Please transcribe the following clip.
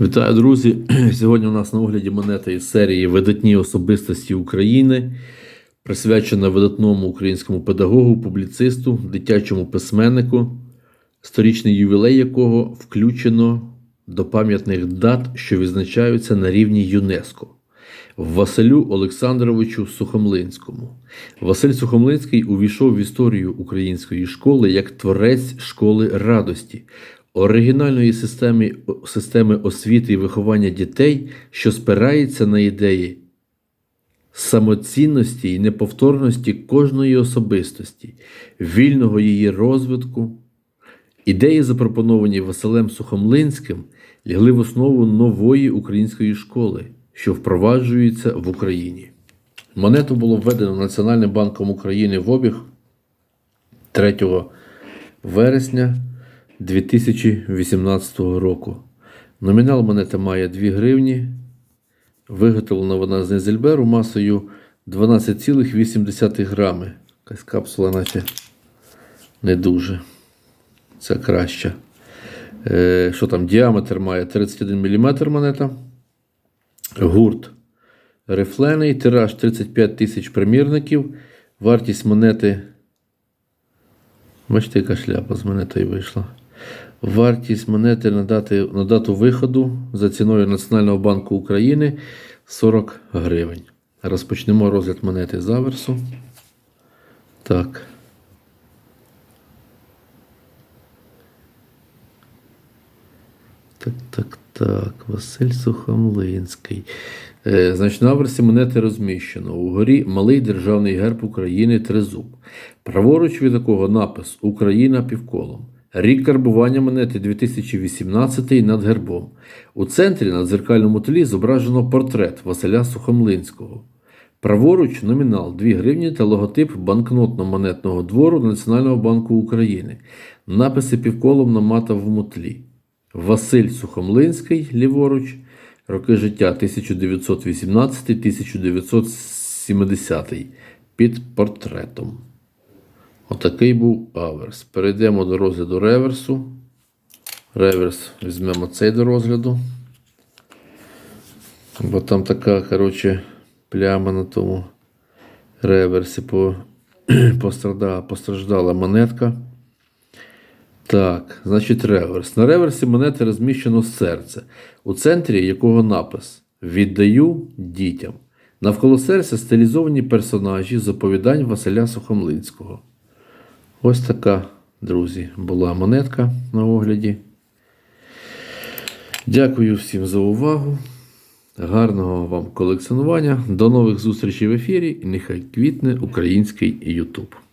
Вітаю, друзі! Сьогодні у нас на огляді монета із серії Видатні особистості України, присвячена видатному українському педагогу, публіцисту, дитячому письменнику, сторічний ювілей якого включено до пам'ятних дат, що відзначаються на рівні ЮНЕСКО. Василю Олександровичу Сухомлинському. Василь Сухомлинський увійшов в історію української школи як творець школи радості, оригінальної системи, системи освіти і виховання дітей, що спирається на ідеї самоцінності і неповторності кожної особистості, вільного її розвитку. Ідеї, запропоновані Василем Сухомлинським, лягли в основу нової української школи, що впроваджується в Україні. Монету було введено Національним банком України в обіг 3 вересня 2018 року. Номінал монети має 2 гривні. Виготовлена вона з Незельберу масою 12,8 грами. Якась капсула, наче не дуже. Це краща. Е, що там? Діаметр має 31 мм монета. Гурт рифлений, тираж 35 тисяч примірників. Вартість монети. Бачите, яка шляпа з монетою вийшла. Вартість монети на, дати, на дату виходу за ціною Національного банку України 40 гривень. Розпочнемо розгляд монети з аверсу. Так. Так, так, так. Василь Сухомлинський. Е, значить, на аверсі монети розміщено. Угорі малий державний герб України Тризуб. Праворуч від такого напис Україна півколом. Рік карбування монети 2018 над гербом. У центрі на дзеркальному тлі зображено портрет Василя Сухомлинського. Праворуч номінал 2 гривні та логотип банкнотно-монетного двору Національного банку України. Написи півколом на матовому тлі. Василь Сухомлинський, ліворуч, роки життя 1918-1970 під портретом. Отакий був аверс. Перейдемо до розгляду реверсу. Реверс візьмемо цей до розгляду. Бо там така, коротше, пляма на тому реверсі по, постраждала, постраждала монетка. Так, значить, реверс. На реверсі монети розміщено серце, у центрі якого напис Віддаю дітям. Навколо серця стилізовані персонажі з оповідань Василя Сухомлинського. Ось така, друзі, була монетка на огляді. Дякую всім за увагу. Гарного вам колекціонування. До нових зустрічей в ефірі і нехай квітне український YouTube.